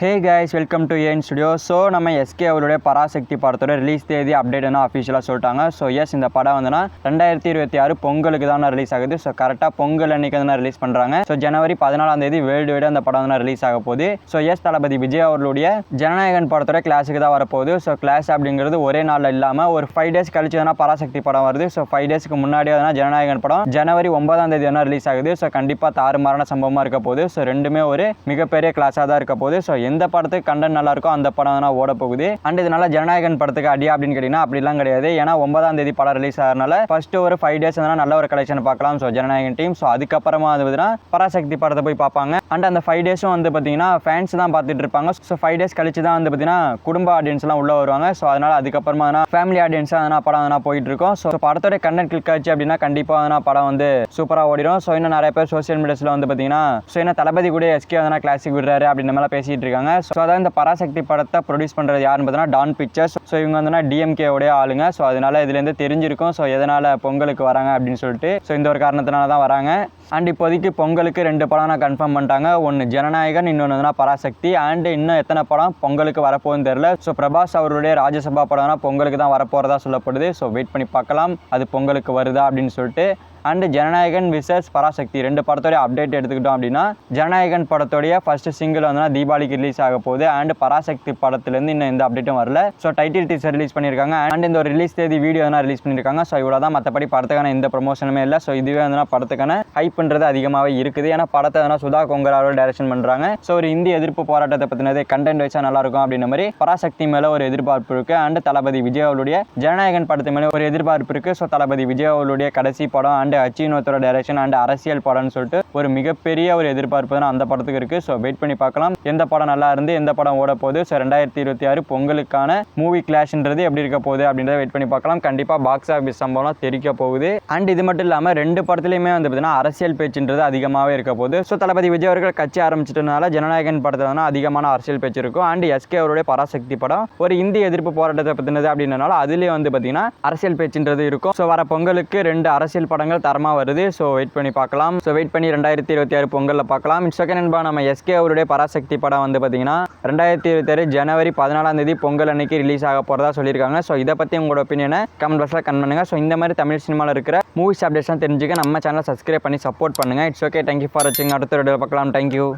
Hey guys welcome to N studio so நம்ம SK அவருடைய பராசக்தி படத்தோட ரிலீஸ் தேதி அப்டேட் என்ன அஃபிஷியலாக சொல்லிட்டாங்க. ஸோ எஸ் இந்த படம் வந்துன்னா ரெண்டாயிரத்தி இருபத்தி ஆறு பொங்கலுக்கு தான் ரிலீஸ் ஆகுது. ஸோ கரெக்டாக பொங்கல் அன்னைக்கு தான் ரிலீஸ் பண்ணுறாங்க ஸோ ஜனவரி பதினாலாம் தேதி வேர்ல்டு வைடு அந்த படம் வந்து ரிலீஸ் ஆக போகுது. ஸோ எஸ் தளபதி விஜய் அவர்களுடைய ஜனநாயகன் படத்தோட கிளாஸுக்கு தான் வரப்போகுது ஸோ கிளாஸ் அப்படிங்கிறது ஒரே நாளில் இல்லாமல் ஒரு ஃபைவ் டேஸ் கழிச்சு தானே பராசக்தி படம் வருது. ஸோ ஃபைவ் டேஸ்க்கு முன்னாடியே தானே ஜனநாயகன் படம் ஜனவரி ஒன்பதாம் தேதி தானே ரிலீஸ் ஆகுது. ஸோ கண்டிப்பாக தாறுமாறான சம்பவமாக இருக்க போகுது. ஸோ ரெண்டுமே ஒரு மிகப்பெரிய கிளாஸாக தான் இருக்க போகுது. ஸோ எந்த படத்துக்கு கண்டென்ட் நல்லா இருக்கோ அந்த படம் தான் ஓட போகுது. அண்ட் இதனால ஜனநாயகன் படத்துக்கு அடியா அப்படின்னு கேட்டிங்கன்னா அப்படிலாம் கிடையாது. ஏன்னா ஒன்பதாம் தேதி படம் ரிலீஸ் ஆகிறனால ஃபர்ஸ்ட் ஒரு ஃபைவ் டேஸ் இருந்தால் நல்ல ஒரு கலெக்ஷன் பார்க்கலாம். ஸோ ஜனநாயகன் டீம் ஸோ அதுக்கப்புறமா அது பார்த்தீங்கன்னா பராசக்தி படத்தை போய் பார்ப்பாங்க. அண்ட் அந்த ஃபைவ் டேஸும் வந்து பார்த்தீங்கன்னா ஃபேன்ஸ் தான் பார்த்துட்டு இருப்பாங்க. ஸோ ஃபைவ் டேஸ் கழிச்சு தான் வந்து பார்த்தீங்கன்னா குடும்ப ஆடியன்ஸ்லாம் உள்ளே வருவாங்க. ஸோ அதனால அதுக்கப்புறமா ஃபேமிலி ஆடியன்ஸ் அதனால் படம் அதனால் போயிட்டு இருக்கோம் ஸோ படத்தோட கண்டென்ட் கிளிக் ஆச்சு அப்படின்னா கண்டிப்பாக அதனால் படம் வந்து சூப்பராக ஓடிடும் ஸோ இன்னும் நிறைய பேர் சோஷியல் மீடியாஸில் வந்து பார்த்தீங்கன்னா ஸோ என்ன தளபதி கூட எஸ்கே வந்து கிளாசிக் விடுறாரு அப்படின்ற மாதிரிலாம் பேசிட்டு இருக்காங்க. ஸோ அதான் இந்த பராசக்தி படத்தை ப்ரொடியூஸ் பண்ணுறது யாருன்னு பார்த்தீங்கன்னா டான் பிக்சர்ஸ் ஸோ இவங்க வந்துன்னா டிஎம்கே உடைய ஆளுங்க. ஸோ அதனால இதுலேருந்து தெரிஞ்சிருக்கும். ஸோ எதனால் பொங்கலுக்கு வராங்க அப்படின்னு சொல்லிட்டு. ஸோ இந்த ஒரு காரணத்தினால தான் வராங்க. அண்ட் இப்போதைக்கு பொங்கலுக்கு ரெண்டு படம் நான் கன்ஃபார்ம் பண்ணிட்டாங்க. ஒன்று ஜனநாயகன் இன்னொன்று வந்து பராசக்தி. அண்ட் இன்னும் எத்தனை படம் பொங்கலுக்கு வரப்போகுதுன்னு தெரில ஸோ பிரபாஸ் அவருடைய ராஜ்யசபா படம்னா பொங்கலுக்கு தான் வரப்போகிறதா சொல்லப்படுது. ஸோ வெயிட் பண்ணி பார்க்கலாம். அது பொங்கலுக்கு வருதா அப்படின்னு சொல்லிட்டு. And Jananayagan versus Parasakthi. ரெண்டு படத்தோடைய அப்டேட் எடுத்துக்கிட்டோம் அப்படின்னா ஜனநாயகன் படத்தோடைய ஃபர்ஸ்ட் சிங்கிள் வந்து தீபாவளிக்கு ரிலீஸ் ஆக போகுது. அண்ட் பராசக்தி படத்துலேருந்து இன்னும் எந்த அப்டேட்டும் வரல. ஸோ டைட்டில் டீசர் ரிலீஸ் பண்ணியிருக்காங்க. அண்ட் இந்த ஒரு ரிலீஸ் தேதி வீடியோ தான் ரிலீஸ் பண்ணியிருக்காங்க. ஸோ இவ்வளோ தான் மற்றபடி படத்துக்கான எந்த ப்ரொமோஷனுமே இல்லை. ஸோ இதுவே வந்து படத்துக்கான ஹைப்ன்றது அதிகமாகவே இருக்குது. ஏன்னா படத்தை வந்து சுதா கொங்கராவோட அவரோட டைரக்ஷன் பண்ணுறாங்க ஸோ ஒரு இந்திய எதிர்ப்பு போராட்டத்தை பற்றினது கண்டென்ட் வைஸாக நல்லாயிருக்கும் அப்படின்ற மாதிரி பராசக்தி மேலே ஒரு எதிர்பார்ப்பு இருக்குது அண்ட் தளபதி விஜய் அவளுடைய ஜனநாயகன் படத்து மேலே ஒரு எதிர்பார்ப்பு இருக்குது ஸோ தளபதி விஜய் அவளுடைய கடைசி படம் அண்ட் அண்ட் அச்சினோத்தோட டைரக்ஷன் அண்ட் அரசியல் படம்னு சொல்லிட்டு ஒரு மிகப்பெரிய ஒரு எதிர்பார்ப்பு தான் அந்த படத்துக்கு இருக்குது ஸோ வெயிட் பண்ணி பார்க்கலாம். எந்த படம் நல்லா இருந்து எந்த படம் ஓட போகுது? ஸோ ரெண்டாயிரத்தி இருபத்தி ஆறு பொங்கலுக்கான மூவி கிளாஷ்ன்றது எப்படி இருக்க போகுது அப்படின்றத வெயிட் பண்ணி பார்க்கலாம். கண்டிப்பாக பாக்ஸ் ஆஃபீஸ் சம்பவம் தெரிக்க போகுது. அண்ட் இது மட்டும் இல்லாமல் ரெண்டு படத்துலையுமே வந்து பார்த்தீங்கன்னா அரசியல் பேச்சுன்றது அதிகமாகவே இருக்க போகுது. ஸோ தளபதி விஜய் அவர்கள் கட்சி ஆரம்பிச்சிட்டனால ஜனநாயகன் படத்தில் வந்து அதிகமான அரசியல் பேச்சு இருக்கும். அண்ட் எஸ்கே அவருடைய பராசக்தி படம் ஒரு இந்திய எதிர்ப்பு போராட்டத்தை பற்றினது அப்படின்றனால அதுலேயே வந்து பார்த்தீங்கன்னா அரசியல் பேச்சுன்றது இருக்கும். ஸோ வர பொங்கலுக்கு ரெண்டு அரசியல் படங்கள் தரமாக வருது. ஸோ வெயிட் பண்ணி பார்க்கலாம். ஸோ வெயிட் பண்ணி ரெண்டாயிரத்தி இருபத்தி ஆறு பொங்கலில் பார்க்கலாம். செகண்ட் அன்பா நம்ம எஸ்கே அவருடைய பராசக்தி படம் வந்து பார்த்தீங்கன்னா ரெண்டாயிரத்தி இருபத்தி ஆறு ஜனவரி பதினாலாம் தேதி பொங்கல் அன்னைக்கு ரிலீஸ் ஆக போகிறதா சொல்லியிருக்காங்க. ஸோ இதை பற்றி உங்களோட ஒப்பீனியனை கமெண்ட் பாக்ஸில் கமெண்ட் பண்ணுங்கள் ஸோ இந்த மாதிரி தமிழ் சினிமாவில் இருக்கிற மூவிஸ் அப்டேட்ஸ்லாம் தெரிஞ்சுக்க நம்ம சேனலை சப்ஸ்கிரைப் பண்ணி சப்போர்ட் பண்ணுங்கள் இட்ஸ் ஓகே தேங்க்யூ ஃபார் வாட்சிங் அடுத்த வீடியோ பார்க்கலாம். தேங்க்யூ